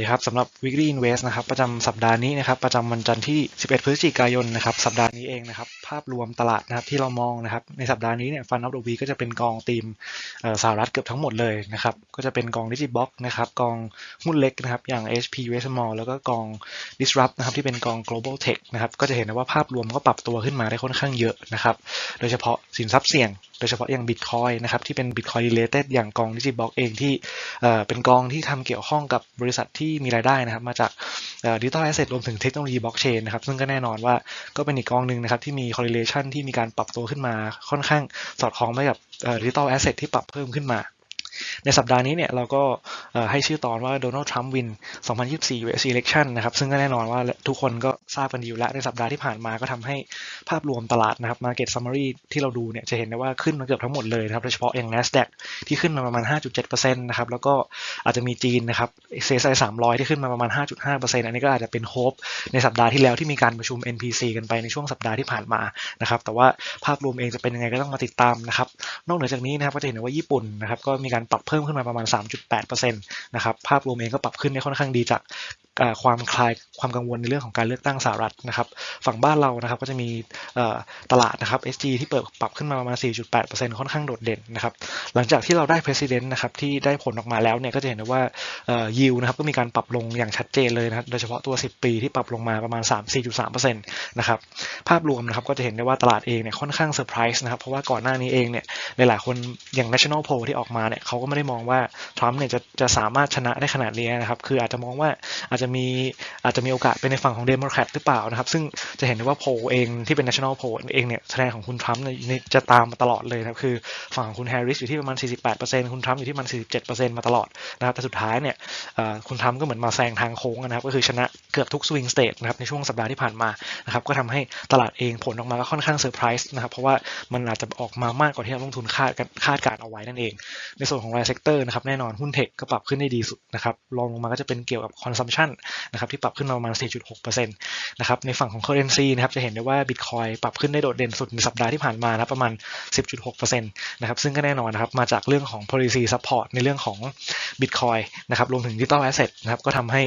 ดีครับสำหรับ weekly invest นะครับประจำสัปดาห์นี้นะครับประจำวันจันทร์ที่ 11 พฤศจิกายนนะครับสัปดาห์นี้เองนะครับภาพรวมตลาดนะครับที่เรามองนะครับในสัปดาห์นี้เนี่ยฟันอัพดวีก็จะเป็นกองทีมสหรัฐเกือบทั้งหมดเลยนะครับก็จะเป็นกองดิจิบ็อกนะครับกองหุ้นเล็กนะครับอย่าง HP US Small แล้วก็กอง disrupt นะครับที่เป็นกอง global tech นะครับก็จะเห็นได้ว่าภาพรวมก็ปรับตัวขึ้นมาได้ค่อนข้างเยอะนะครับโดยเฉพาะสินทรัพย์เสี่ยงโดยเฉพาะอย่าง Bitcoin นะครับที่เป็น Bitcoin related อย่างกอง Digiblock เองที่เอ่อเป็นกองที่ทำเกี่ยวข้องกับบริษัทที่ที่มีรายได้นะครับ มาจากดิจิทัลแอสเซทรวมถึงเทคโนโลยีบล็อกเชนนะครับ ซึ่งก็แน่นอนว่าก็เป็นอีกกองหนึ่งนะครับ ที่มี correlation ที่มีการปรับตัวขึ้นมาค่อนข้างสอดคล้องไปกับดิจิทัลแอสเซทที่ปรับเพิ่มขึ้นมา ในสัปดาห์นี้เนี่ยเราก็ให้ชื่อตอนว่าโดนัลด์ทรัมป์วิน 2024 US election นะครับ ซึ่งก็แน่นอนว่าทุกคนก็ทราบกันดีอยู่แล้ว ในสัปดาห์ที่ผ่านมาก็ทำให้ภาพรวมตลาดนะครับ market summary ที่เราดูเนี่ยจะเห็นได้ว่าขึ้นมาเกือบทั้งหมดเลยนะครับ โดยเฉพาะอย่าง NASDAQ ที่ขึ้นมาประมาณ 5.7%นะครับ แล้วก็อาจจะมีจีนนะครับ CSI 300 ที่ขึ้นมาประมาณ 5.5%อันนี้ก็อาจจะเป็นโฮปในสัปดาห์ที่แล้วที่มีการประชุม NPC กันไปในช่วงสัปดาห์ที่ผ่านมานะครับแต่ว่าภาพรวมเองจะเป็นยังไงก็ต้องมาติดตามนะครับนอกเหนือจากนี้นะครับก็จะเห็นว่าญี่ปุ่นนะครับก็มีการปรับเพิ่มขึ้นมาประมาณ 3.8%นะครับภาพรวมเองก็ปรับขึ้นได้ค่อนข้างดีจาก ความคลายความกังวลในเรื่องของการเลือกตั้งสหรัฐนะครับ ฝั่งบ้านเรานะครับก็จะมีตลาดนะครับ SG ที่เปิดปรับขึ้นมาประมาณ 4.8%ค่อนข้างโดดเด่นนะครับ หลังจากที่เราได้ President นะครับที่ได้ผลออกมาแล้วเนี่ยก็จะเห็นได้ว่าเอ่อ yield นะครับก็มีการปรับลงอย่างชัดเจนเลยนะครับโดยเฉพาะตัว 10 ปีที่ปรับลงมาประมาณ 3 4.3%นะครับ ภาพรวมนะครับก็จะเห็นได้ว่าตลาดเองเนี่ยค่อนข้างเซอร์ไพรส์นะครับ เพราะว่าก่อนหน้านี้เองเนี่ยหลายๆคนอย่าง national poll ที่ออกมาเนี่ยเขาก็ไม่ได้มองว่าทรัมป์เนี่ยจะจะสามารถชนะได้ขนาดนี้นะครับ คืออาจจะมองว่าอาจจะมีอาจจะมีโอกาสเป็นในฝั่งของเดโมแครตหรือเปล่านะครับ ซึ่งจะเห็นได้ว่าโพเองที่เป็น national poll เองเนี่ยแสดงของคุณทรัมป์เนี่ยจะตามมาตลอดเลยนะครับ คือฝั่งของคุณแฮร์ริสอยู่ที่ประมาณ 48%คุณทรัมป์อยู่ที่ประมาณ 47%มาตลอดนะครับ แต่สุดท้ายเนี่ยคุณทรัมป์ก็เหมือนมาแซงทางโค้งนะครับ ก็คือชนะเกือบทุกสวิงสเตทนะครับในช่วงสัปดาห์ที่ผ่านมานะครับ ก็ทำให้ตลาดเองผลออกมาก็ค่อนข้างเซอร์ไพรส์นะครับ เพราะว่ามันอาจจะออกมามากกว่าที่นักลงทุนคาดคาดการเอาไว้นั่นเอง ในส่วนของรายเซกเตอร์นะครับแน่นอนหุ้นเทคก็ปรับขึ้นได้ดีสุดนะครับรองลงมาก็จะเป็นเกี่ยวกับคอนซัมชันนะครับที่ปรับขึ้นมาประมาณ 4.6%นะครับในฝั่งของ currency นะครับจะเห็นได้ว่า Bitcoin ปรับขึ้นได้โดดเด่นสุดในสัปดาห์ที่ผ่านมานะประมาณ 10.6%นะครับซึ่งก็แน่นอนนะครับมาจากเรื่องของ policy support ในเรื่องของ Bitcoin นะครับรวมถึง digital asset นะครับก็ทำให้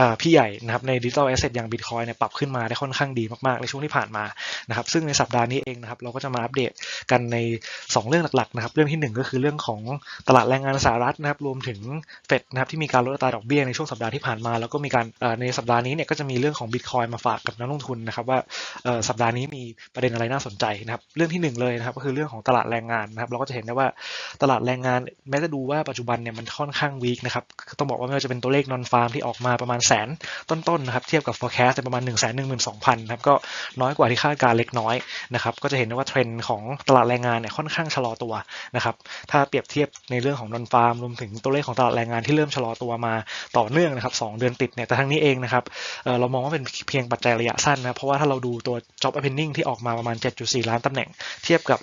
อ่าพี่ใหญ่นะครับใน digital asset อย่าง Bitcoin เนี่ยปรับขึ้นมาได้ค่อนข้างดีมากๆในช่วงที่ผ่านมานะครับซึ่งในสัปดาห์นี้เองนะครับเราก็จะมาอัปเดตกันใน 2 เรื่องหลักๆนะครับเรื่องที่ 1 ก็คือเรื่องของตลาดแรงงานสหรัฐนะครับรวมถึงเฟดนะครับที่มีการลดอัตราดอกเบี้ยในช่วงสัปดาห์ที่ผ่านมาแล้วก็มีการในสัปดาห์นี้เนี่ยก็จะมีเรื่องของ Bitcoin มาฝากกับนักลงทุนนะครับว่าสัปดาห์นี้มีประเด็นอะไรน่าสนใจนะครับเรื่องที่หนึ่งเลยนะครับก็คือเรื่องของตลาดแรงงานนะครับเราก็จะเห็นได้ว่าตลาดแรงงาน แม้จะดูว่าปัจจุบันเนี่ยมันค่อนข้างวีคนะครับต้องบอกว่าไม่ว่าจะเป็นตัวเลขนอนฟาร์มที่ออกมาประมาณแสนต้นๆนะครับเทียบกับ forecast ประมาณ1 1 2 0 0 0นหนึ่งพันนะครับก็น้อยกว่าที่คาดการณ์เล็กน้อยนะครับก็จะเห็นได้ว่าเทรนด์ของตลาดแรงงานเนี่ยค่อนข้างชะลอตัวนะครับถ้าเปรียบเทียบในเรื่องของนอนฟาร์มรวมถึงตัวเลขของตลาดแรงงานที่เริ่มชะลอตัวมาต่อเนื่องนะครับ2เดือนติดเนี่ยแต่ทั้งนี้เองนะครับเเรามองว่าเป็นเพียงปัจจัยระยะสั้นนะเพราะว่าถ้าเราดูตัว job opening ที่ออกมาประมาณ 7.4 ล้านตำแหน่ง เทียบกับ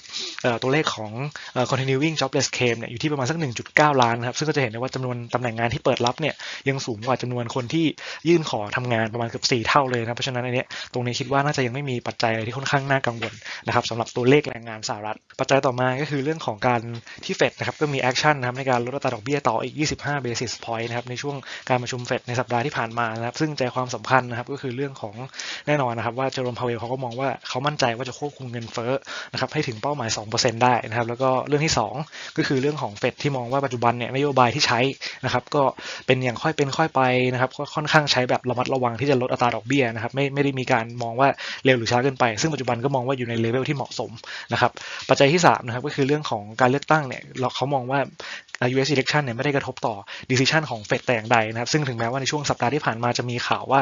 ตัวเลขของเอ่อ continuing jobless claim เนี่ยอยู่ที่ประมาณสัก 1.9 ล้านนะครับซึ่งก็จะเห็นได้ว่าจำนวนตำแหน่งงานที่เปิดรับเนี่ยยังสูงกว่าจำนวนคนที่ยื่นขอทำงานประมาณเกือบ4เท่าเลยนะเพราะฉะนั้นอันเนี้ยตรงนี้คิดว่าน่าจะยังไม่มีปัจจัยอะไรที่ค่อนข้างน่ากังวลนะครับสำหรับตัวเลขแรงงานสหรัฐ ปัจจัยต่อมาก็คือเรื่องของการที่เฟดนะครับก็มีแอคชั่นนะครับในการลดอัตราดอกเบี้ยต่ออีก 25 basis point นะครับในช่วงการประชุมเฟดในสัปดาห์ที่ผ่านมานะครับ ซึ่งใจความสำคัญนะครับก็คือเรื่องของแน่นอนนะครับว่าเจอร์มพาวเวลเขาก็มองว่าเขามั่นใจว่าจะควบคุมเงินเฟ้อนะครับให้ถึงเป้าหมาย 2%ได้นะครับ แล้วก็เรื่องที่ 2 ก็คือเรื่องของเฟดที่มองว่าปัจจุบันเนี่ยนโยบายที่ใช้นะครับก็เป็นอย่างค่อยเป็นค่อยไปนะครับก็ค่อนข้างใช้แบบระมัดระวังที่จะลดอัตราดอกเบี้ยนะครับไม่ไม่ได้มีการมองว่าเร็วหรือช้าเกินไป ซึ่งปัจจุบันก็มองว่าอยู่ในเลเวลที่เหมาะสมนะครับปัจจัยที่3นะครับก็คือเรื่องของการเลือกตั้งเนี่ยเราเขามองว่า US election เนี่ยไม่ได้กระทบต่อ decision ของเฟดแต่อย่างใดนะครับซึ่งถึงแม้ว่าในช่วงสัปห์ที่ผ่านมาจะมีข่าวว่า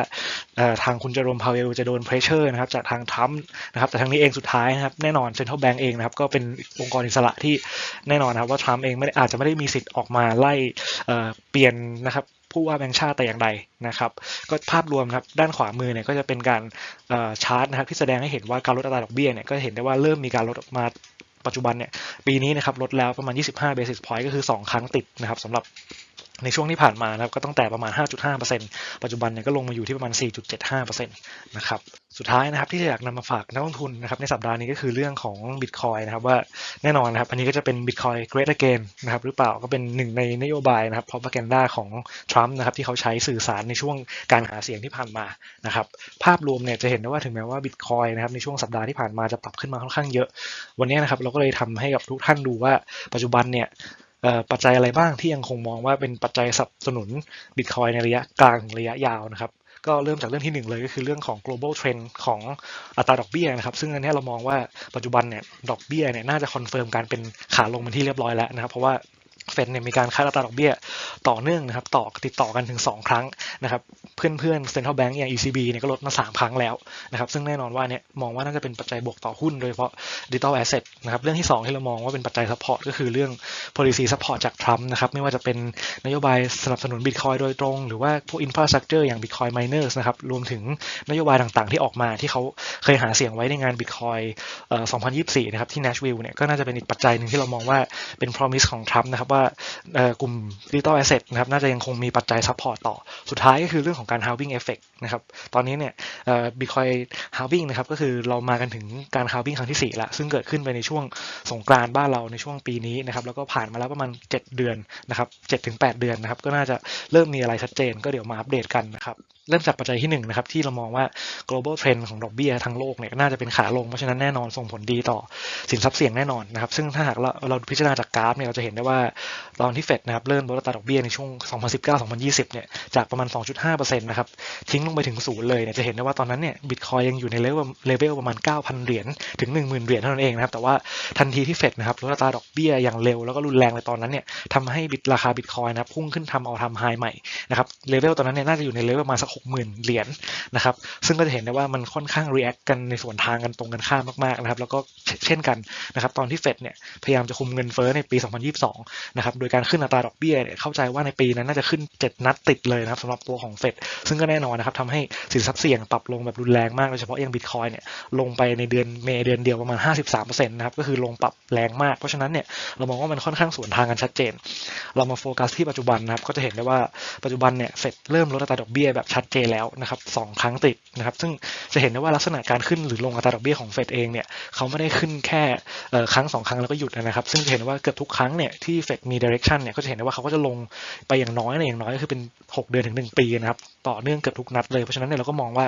ทางคุณเจอโรมพาเวลจะโดน pressure นะครับจากทางทรัมป์นะครับแต่ทั้งนี้เองสุดท้ายนะครับแน่นอน central bank เองนะครับก็เป็นองค์กรอิสระที่แน่นอนนะครับว่าทรัมป์เองไม่ได้อาจจะไม่ได้มีสิทธิ์ออกมาไล่เปลี่ยนนะครับผู้ว่าแบงค์ชาติแต่อย่างใดนะครับ ก็ภาพรวมครับด้านขวามือเนี่ยก็จะเป็นการชาร์ตนะครับที่แสดงให้เห็นว่าการลดอัตราดอกเบี้ยเนี่ยก็เห็นได้ว่าเริ่มมีการลดออกมาปัจจุบันเนี่ยปีนี้นะครับลดแล้วประมาณ 25 basis point ก็คือ 2 ครั้งติดนะครับสำหรับ ในช่วงที่ผ่านมานะครับก็ตั้งแต่ประมาณ 5.5%ปัจจุบันเนี่ยก็ลงมาอยู่ที่ประมาณ 4.75%นะครับสุดท้ายนะครับที่อยากนำมาฝากนักลงทุนนะครับในสัปดาห์นี้ก็คือเรื่องของ Bitcoin นะครับว่าแน่นอนนะครับอันนี้ก็จะเป็น Bitcoin Great Again นะครับหรือเปล่าก็เป็นหนึ่งในนโยบายนะครับ propaganda ของทรัมป์นะครับที่เขาใช้สื่อสารในช่วงการหาเสียงที่ผ่านมานะครับภาพรวมเนี่ยจะเห็นได้ว่าถึงแม้ว่า Bitcoin นะครับในช่วงสัปดาห์ที่ผ่านมาจะปรับขึ้นมาค่อนข้างเยอะ วันนี้นะครับเราก็เลยทำให้กับทุกท่านดูว่าปัจจุบันเนี่ย ปัจจัยอะไรบ้างที่ยังคงมองว่าเป็นปัจจัยสนับสนุนบิตคอยในระยะกลางถึงระยะยาวนะครับก็เริ่มจากเรื่องที่หนึ่งเลยก็คือเรื่องของ global trend ของอัตราดอกเบี้ยนะครับ ซึ่งอันนี้เรามองว่าปัจจุบันเนี่ยดอกเบี้ยเนี่ยน่าจะคอนเฟิร์มการเป็นขาลงเป็นที่เรียบร้อยแล้วนะครับ เพราะว่า เฟดเนี่ยมีการคัดอัตราดอกเบี้ยต่อเนื่องนะครับต่อติดต่อกันถึง 2 ครั้งนะครับเพื่อนๆ Central Bank อย่าง ECB เนี่ยก็ลดมา 3 ครั้งแล้วนะครับซึ่งแน่นอนว่าเนี่ยมองว่าน่าจะเป็นปัจจัยบวกต่อหุ้นโดยเฉพาะ Digital Asset นะครับเรื่องที่ 2 ที่เรามองว่าเป็นปัจจัย support ก็คือเรื่อง policy support จากทรัมป์นะครับไม่ว่าจะเป็นนโยบายสนับสนุน Bitcoin โดยตรง หรือว่าพวก infrastructure อย่าง Bitcoin miners นะครับรวมถึงนโยบายต่างๆ ที่ออกมาที่เขาเคยหาเสียงไว้ในงาน Bitcoin เอ่อ2024 นะครับที่ Nashville เนี่ยก็น่าจะเป็นอีกปัจจัยหนึ่งที่เรามองว่าเป็น promise ของทรัมป์นะครับว่าเอ่อกลุ่ม Digital Asset นะครับน่าจะยังคงมีปัจจัย support ต่อ สุดท้ายก็คือเรื่องของการ halving effect นะครับตอนนี้เนี่ยเอ่อ Bitcoin halving นะครับก็คือเรามากันถึงการ halving ครั้งที่ 4ล้วซึ่งเกิดขึ้นไปในช่วงสงกรานต์บ้านเราในช่วงปีนี้นะครับแล้วก็ผ่านมาแล้วประมาณ 7 เดือนนะครับ7-8 เดือนนะครับก็น่าจะเริ่มมีอะไรชัดเจนก็เดี๋ยวมาอัปเดตกันนะครับ เริ่มจากปัจจัยที่1นนะครับที่เรามองว่า global trend ของดอกเบี้ยทั้งโลกเนี่ยน่าจะเป็นขาลง เพราะฉะนั้นแน่นอนส่งผลดีต่อสินทรัพย์เสี่ยงแน่นอนนะครับซึ่งถ้าหากเราเราพิจารณาจากกราฟเนี่ยเราจะเห็นได้ว่าตอนที่เฟดนะครับเริ่มลดอัตราดอกเบี้ยในช่วง 2019-2020 เนี่ยจากประมาณ 2.5%นะครับทิ้งลงไปถึงศูนย์เลยเนี่ยจะเห็นได้ว่าตอนนั้นเนี่ยบิตคอยยังอยู่ในเลเวลเลเวลประมาณ 9,000 เหรียญถึง 10,000 เหรียญเท่านั้นเองนะครับแต่ว่าทันทีที่เฟดนะครับลดอัตราดอกเบี้ยอย่างเร็วแล้วก็รุนแรงในตอนนั้นเนี่ยทำให้บิตราคาบิตคอยนะครับพุ่งขึ้นทำเอาทำไฮใหม่นะครับเลเวลตอนนั้นเนี่ยน่าจะอยู่ในเลเวลประมาณสัก60,000 เหรียญนะครับ ซึ่งก็จะเห็นได้ว่ามันค่อนข้าง react กันในส่วนทางกันตรงกันข้ามมากๆนะครับ แล้วก็เช่นกันนะครับ ตอนที่เฟดเนี่ยพยายามจะคุมเงินเฟ้อในปี 2022 นะครับ โดยการขึ้นอัตราดอกเบี้ยเนี่ยเข้าใจว่าในปีนั้นน่าจะขึ้น 7 นัดติดเลยนะครับสำหรับตัวของเฟด ซึ่งก็แน่นอนนะครับทำให้สินทรัพย์เสี่ยงปรับลงแบบรุนแรงมากโดยเฉพาะอย่างบิตคอยเนี่ยลงไปในเดือนเมษเดือนเดียวประมาณ 53%นะครับ ก็คือลงปรับแรงมาก เพราะฉะนั้นเนี่ยเรามองว่ามันค่อนข้างสวนทางกันชัดเจน เรามาโฟกัสที่ปัจจุบันนะครับ ก็จะเห็นได้ว่าปัจจุบันเนี่ยเฟดเริ่มลดอัตราดอกเบี้ยแบบชัดเจนแล้วนะครับสองครั้งติดนะครับซึ่งจะเห็นได้ว่าลักษณะการขึ้นหรือลงอัตราดอกเบี้ยของเฟดเองเนี่ยเขาไม่ได้ขึ้นแค่ครั้งสองครั้งแล้วก็หยุดนะครับ ซึ่งจะเห็นว่าเกือบทุกครั้งเนี่ยที่เฟดมี direction เนี่ยก็จะเห็นได้ว่าเขาก็จะลงไปอย่างน้อยเนี่ยอย่างน้อยก็คือเป็น 6 เดือนถึง 1 ปีนะครับต่อเนื่องเกือบทุกนัดเลยเพราะฉะนั้นเนี่ยเราก็มองว่า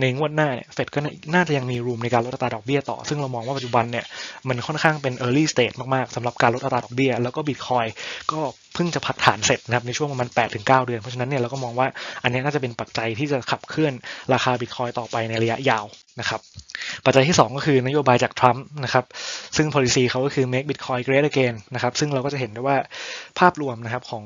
ในงวดหน้าเนี่ยเฟดก็น่าจะยังมีรูมในการลดอัตราดอกเบี้ยต่อ ซึ่งเรามองว่าปัจจุบันเนี่ยมันค่อนข้างเป็น early stage มากๆสำหรับการลดอัตราดอกเบี้ยแล้วก็บิตคอยก็ เพิ่งจะพักฐานเสร็จนะครับในช่วงประมาณ8ถึง9เดือน เพราะฉะนั้นเนี่ยเราก็มองว่าอันนี้น่าจะเป็นปัจจัยที่จะขับเคลื่อนราคาบิตคอยต่อไปในระยะยาว นะครับปัจจัยที่ 2 ก็คือนโยบายจากทรัมป์นะครับซึ่ง policy เขาก็คือ make bitcoin great again นะครับซึ่งเราก็จะเห็นได้ว่าภาพรวมนะครับของ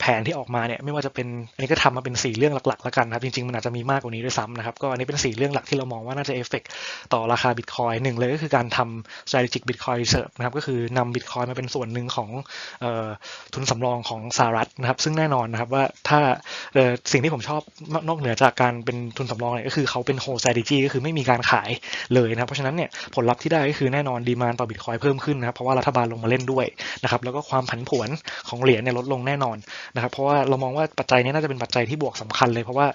แผนที่ออกมาเนี่ยไม่ว่าจะเป็นอันนี้ก็ทำมาเป็น 4 เรื่องหลักๆแล้วกันนะครับจริงๆ มันอาจจะมีมากกว่านี้ด้วยซ้ำนะครับก็อันนี้เป็น 4 เรื่องหลักที่เรามองว่าน่าจะเอฟเฟกต่อราคาบิตคอยหนึ่งเลยก็คือการทำ strategic bitcoin reserve นะครับก็คือนำบิตคอยมาเป็นส่วนหนึ่งของทุนสำรองของสหรัฐนะครับซึ่งแน่นอนนะครับว่าถ้าสิ่งที่ผมชอบนอกเหนือจากการเป็นทุนสำรองเนี่ยก็คือเขาเป็น hold strategy ก็คือไม่มีการขายเลยนะเพราะฉะนั้นเนี่ยผลลัพธ์ที่ได้ก็คือแน่นอนดีมานต่อบิตคอยเพิ่มขึ้นนะครับเพราะว่ารัฐบาลลงมาเล่นด้วยนะครับแล้วก็ความผันผวนของเหรียญเนี่ยลดลงแน่นอนนะครับเพราะว่าเรามองว่าปัจจัยนี้น่าจะเป็นปัจจัยที่บวกสำคัญเลยเพราะว่า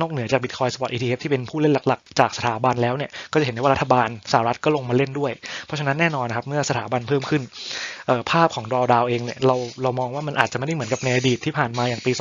นอกเหนือจาก Bitcoin Spot ETF ที่เป็นผู้เล่นหลักๆ จากสถาบันแล้วเนี่ยก็จะเห็นได้ว่ารัฐบาลสหรัฐก็ลงมาเล่นด้วย เพราะฉะนั้นแน่นอนนะครับเมื่อสถาบันเพิ่มขึ้นภาพของดอดาวเองเนี่ยเราเรามองว่ามันอาจจะไม่ได้เหมือนกับในอดีตที่ผ่านมาอย่างปี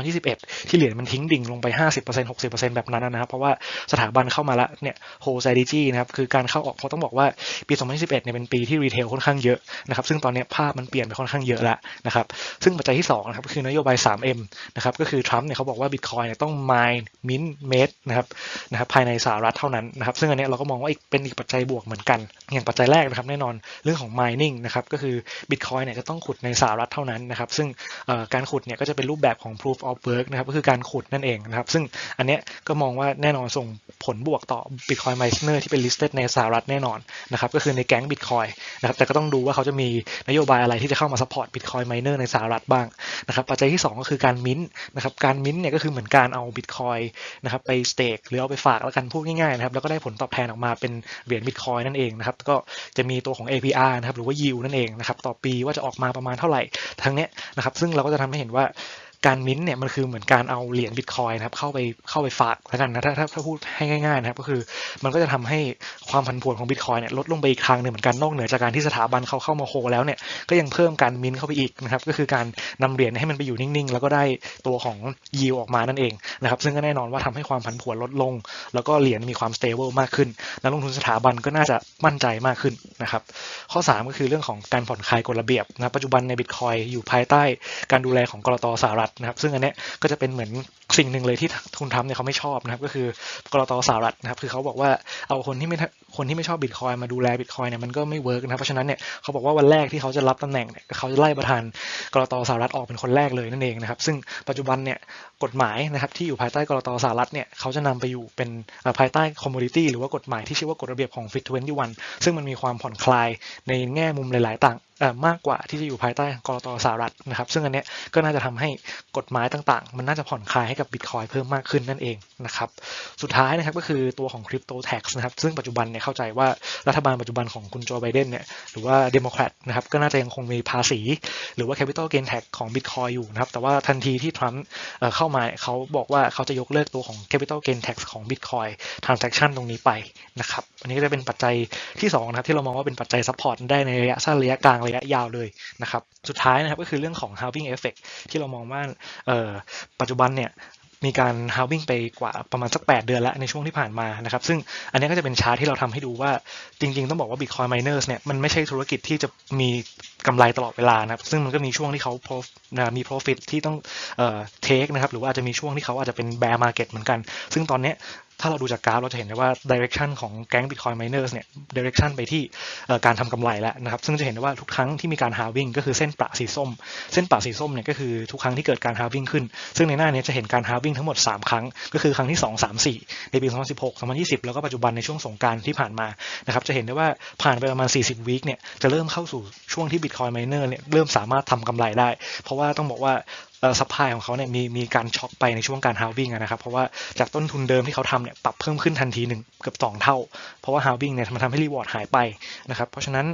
2020-2021 ที่เหรียญมันทิ้งดิ่งลงไป 50% 60%แบบนั้นนะครับเพราะว่าสถาบันเข้ามาละเนี่ย whole strategy นะครับคือการเข้าออกเขาต้องบอกว่าปี 2021เนี่ยเป็นปีที่รีเทลค่อนข้างเยอะนะครับซึ่งตอนนี้ภาพมันเปลี่ยนไปค่อนข้างเยอะแล้วนะครับซึ่งปัจจัยที่2นะครับก็คือนโยบาย 3M นะครับก็คือทรัมป์เนี่ยเขาบอกว่า Bitcoin เนี่ยต้อง mine mint made นะครับนะครับภายในสหรัฐเท่านั้นนะครับซึ่งอันนี้เราก็มองว่าอีกเป็นอีกปัจจัยบวกเหมือนกัน อย่างปัจจัยแรกนะครับแน่นอนเรื่องของ mining นะครับก็คือ Bitcoin เนี่ยจะต้องขุดในสหรัฐเท่านั้นนะครับซึ่งการขุดเนี่ยก็จะเป็นรูปแบบของ proof of work นะครับก็คือการขุดนั่นเองนะครับซึ่งอันนี้ก็มองว่าแน่นอนส่งผลบวกต่อ Bitcoin Miner ที่เป็น listed ในสหรัฐแน่นอนนะครับก็คือในแก๊ง Bitcoin นะครับแต่ก็ต้องดูว่าเขาจะมีนโยบายอะไรที่จะเข้ามา support Bitcoin Miner ในสหรัฐบ้างนะครับปัจจัยที่ 2 ก็คือการมิ้นนะครับการมิ้นเนี่ยก็คือเหมือนการเอา Bitcoin นะครับไป stake หรือเอาไปฝากแล้วกันพูดง่ายๆนะครับแล้วก็ได้ผลตอบแทนออกมาเป็นเหรียญ Bitcoin นั่นเองนะครับก็จะมีตัวของ APR นะครับหรือว่า yield นั่นเองนะครับต่อปีว่าจะออกมาประมาณเท่าไหร่ทั้งเนี้ยนะครับซึ่งเราก็จะทำให้เห็นว่า การมิ้นท์เนี่ยมันคือเหมือนการเอาเหรียญบิตคอยนะครับเข้าไปเข้าไปฝากแล้วกันนะถ้าถ้าถ้าพูดให้ง่ายๆนะครับก็คือมันก็จะทำให้ความผันผวนของบิตคอยเนี่ยลดลงไปอีกทางหนึ่งเหมือนกันนอกเหนือจากการที่สถาบันเขาเข้ามาโฮแล้วเนี่ยก็ยังเพิ่มการมิ้นท์เข้าไปอีกนะครับก็คือการนำเหรียญให้มันไปอยู่นิ่งๆ แล้วก็ได้ตัวของยิวออกมานั่นเองนะครับซึ่งก็แน่นอนว่าทำให้ความผันผวนลดลง แล้วก็เหรียญมีความ stable มากขึ้นนักลงทุนสถาบันก็น่าจะมั่นใจมากขึ้นนะครับข้อ 3 ก็คือเรื่องของการผ่อนคลายกฎระเบียบนะปัจจุบันในบิตคอยอยู่ภายใต้การดูแลของกรตสหรัฐนะครับ ซึ่งอันเนี้ยก็จะเป็นเหมือนสิ่งหนึ่งเลยที่ทุนทำเนี่ยเขาไม่ชอบนะครับ ก็คือกรตสหรัฐนะครับ คือเขาบอกว่าเอาคนที่ไม่คนที่ไม่ชอบบิตคอยมาดูแลบิตคอยเนี่ยมันก็ไม่เวิร์กนะครับ เพราะฉะนั้นเนี่ยเขาบอกว่าวันแรกที่เขาจะรับตำแหน่งเนี่ยเขาจะไล่ประธานกรตสหรัฐออกเป็นคนแรกเลยนั่นเองนะครับ ซึ่งปัจจุบันเนี่ยกฎหมายนะครับที่อยู่ภายใต้กรตสหรัฐเนี่ยเขาจะนำไปอยู่เป็นภายใต้คอมมูนิตี้หรือว่ากฎหมายที่ชื่อว่ากฎระเบียบของ Fit 21ซึ่งมันมีความผ่อนคลายในแง่มุมหลาย ๆ ต่างมากกว่าที่จะอยู่ภายใต้กรตสหรัฐนะครับ ซึ่งอันเนี้ยก็น่าจะทำให้กฎหมายต่างๆ มันน่าจะผ่อนคลายให้กับบิตคอยเพิ่มมากขึ้นนั่นเองนะครับ สุดท้ายนะครับก็คือตัวของคริปโตแท็กนะครับ ซึ่งปัจจุบันเนี่ยเข้าใจว่ารัฐบาลปัจจุบันของคุณโจไบเดนเนี่ยหรือว่าเดโมแครตนะครับก็น่าจะยังคงมีภาษี หรือว่า Capital Gain Tax ของ Bitcoin อยู่นะครับ แต่ว่าทันทีที่ทรัมป์เข้ามาเขาบอกว่าเขาจะยกเลิกตัวของ Capital Gain Tax ของ Bitcoin Transaction ตรงนี้ไปนะครับ อันนี้ก็จะเป็นปัจจัยที่2นะครับที่เรามองว่าเป็นปัจจัยซัพพอร์ตได้ในระยะสั้นระยะกลางระยะยาวเลยนะครับ สุดท้ายนะครับก็คือเรื่องของ halving effect ที่เรามองว่าปัจจุบันเนี่ยมีการ halving ไปกว่าประมาณสัก 8 เดือนแล้วในช่วงที่ผ่านมานะครับ ซึ่งอันนี้ก็จะเป็นชาร์ตที่เราทำให้ดูว่าจริง ๆ ต้องบอกว่า Bitcoin miners เนี่ยมันไม่ใช่ธุรกิจที่จะมีกำไรตลอดเวลานะครับ ซึ่งมันก็มีช่วงที่เขามี profit ที่ต้องเอ่อ take นะครับ หรือว่าอาจจะมีช่วงที่เขาอาจจะเป็น bear market เหมือนกัน ซึ่งตอนนี้ ถ้าเราดูจากกราฟเราจะเห็นได้ว่า direction ของแก๊ง Bitcoin miners เนี่ย direction ไปที่การทำกำไรแล้วนะครับ ซึ่งจะเห็นได้ว่าทุกครั้งที่มีการ halving ก็คือเส้นประสีส้ม เส้นประสีส้มเนี่ยก็คือทุกครั้งที่เกิดการ halving ขึ้น ซึ่งในหน้านี้จะเห็นการ halving ทั้งหมด 3 ครั้ง ก็คือครั้งที่ 2 3 4 ในปี 2016 2020 แล้วก็ปัจจุบันในช่วงสงการที่ผ่านมานะครับ จะเห็นได้ว่าผ่านไปประมาณ 40 วีคเนี่ย จะเริ่มเข้าสู่ช่วงที่ Bitcoin miner เนี่ยเริ่มสามารถทำกำไรได้ เพราะว่าต้องบอกว่าซัพพลายของเขาเนี่ยมีมีการช็อคไปในช่วงการฮาวิ่งนะครับเพราะว่าจากต้นทุนเดิมที่เขาทำเนี่ยปรับเพิ่มขึ้นทันทีหนึ่งเกือบ 2 เท่า เพราะว่าฮาวิ่งเนี่ยมันทำให้รีวอร์ดหายไปนะครับเพราะฉะนั้น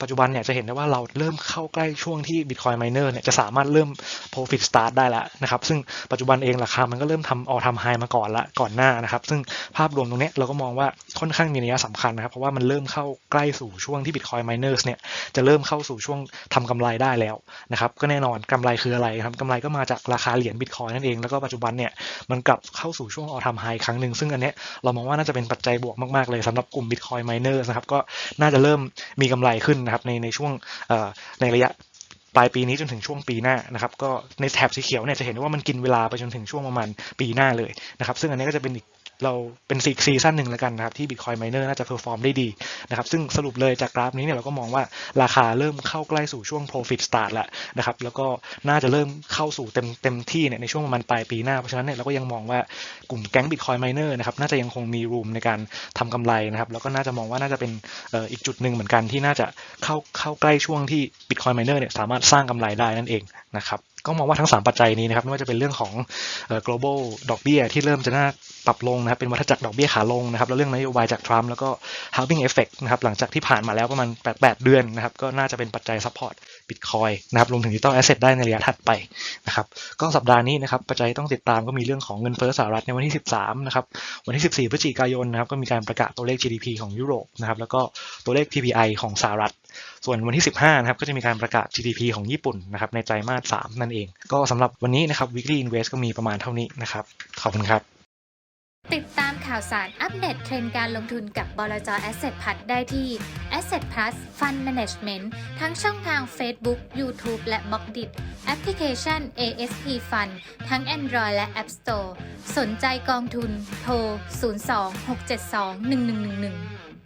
ปัจจุบันเนี่ยจะเห็นได้ว่าเราเริ่มเข้าใกล้ช่วงที่ Bitcoin Miner เนี่ยจะสามารถเริ่ม Profit Start ได้แล้วนะครับซึ่งปัจจุบันเองราคามันก็เริ่มทำออทำไฮมาก่อนละก่อนหน้านะครับซึ่งภาพรวมตรงนี้เราก็มองว่าค่อนข้างมีนัยสำคัญนะครับเพราะว่ามันเริ่มเข้าใกล้สู่ช่วงที่ Bitcoin Miners เนี่ยจะเริ่มเข้าสู่ช่วงทำกำไรได้แล้วนะครับก็แน่นอนกำไรคืออะไรครับกำไรก็มาจากราคาเหรียญบิตคอยนั่นเอง แล้วก็ปัจจุบันเนี่ยมันกลับเข้าสู่ช่วงออทามไฮครั้งหนึ่งซึ่งอันเนี้ยเรามองว่าน่าจะเป็นปัจจัยบวกมากๆเลยสำหรับกลุ่มบิตคอยไมเนอร์นะครับก็น่าจะเริ่มมีกำไรขึ้นนะครับในในช่วงในระยะปลายปีนี้จนถึงช่วงปีหน้านะครับก็ในแถบสีเขียวเนี่ยจะเห็นว่ามันกินเวลาไปจนถึงช่วงประมาณปีหน้าเลยนะครับซึ่งอันนี้ก็จะเป็นอีก เราเป็นซีซีซั่นหนึ่งแล้วกันนะครับที่ Bitcoin Miner น่าจะเพอร์ฟอร์มได้ดีนะครับซึ่งสรุปเลยจากกราฟนี้เนี่ยเราก็มองว่าราคาเริ่มเข้าใกล้สู่ช่วง Profit Start แล้วนะครับแล้วก็น่าจะเริ่มเข้าสู่เต็มเต็มที่เนี่ยในช่วงประมาณปลายปีหน้า เพราะฉะนั้นเนี่ยเราก็ยังมองว่ากลุ่มแก๊ง Bitcoin Miner นะครับน่าจะยังคงมีรูมในการทำกำไรนะครับแล้วก็น่าจะมองว่าน่าจะเป็นอีกจุดหนึ่งเหมือนกันที่น่าจะเข้าเข้าใกล้ช่วงที่ Bitcoin Miner เนี่ยสามารถสร้างกำไรได้นั่นเองนะครับ ก็มองว่าทั้ง 3 ปัจจัยนี้นะครับไม่ว่าจะเป็นเรื่องของ global ดอกเบี้ยที่เริ่มจะน่าปรับลงนะครับเป็นวัฏจักรดอกเบี้ยขาลงนะครับแล้วเรื่องนโยบายจากทรัมป์แล้วก็ halving effect นะครับหลังจากที่ผ่านมาแล้วประมาณ 8 เดือนนะครับก็น่าจะเป็นปัจจัย support Bitcoin นะครับรวมถึงดิจิตอลแอสเซทได้ในระยะถัดไปนะครับก็สัปดาห์นี้นะครับปัจจัยต้องติดตามก็มีเรื่องของเงินเฟ้อสหรัฐในวันที่ 13นะครับวันที่ 14พฤศจิกายนนะครับก็มีการประกาศตัวเลข GDP ของยุโรปนะครับแล้วก็ตัวเลข PPI ของสหรัฐ ส่วนวันที่ 15นะครับก็จะมีการประกาศ GDP ของญี่ปุ่นนะครับในไตรมาส3นั่นเอง ก็สำหรับวันนี้นะครับ Weekly Invest ก็มีประมาณเท่านี้นะครับขอบคุณครับ ติดตามข่าวสารอัปเดตเทรนด์การลงทุนกับบลจ Asset p l u s ได้ที่ Asset Plus Fund Management ทั้งช่องทาง Facebook, YouTube และ b ล็อกดิแอปพลิเคชัน ASP Fund ทั้ง Android และ App Store สนใจกองทุน โทร 02 672 1111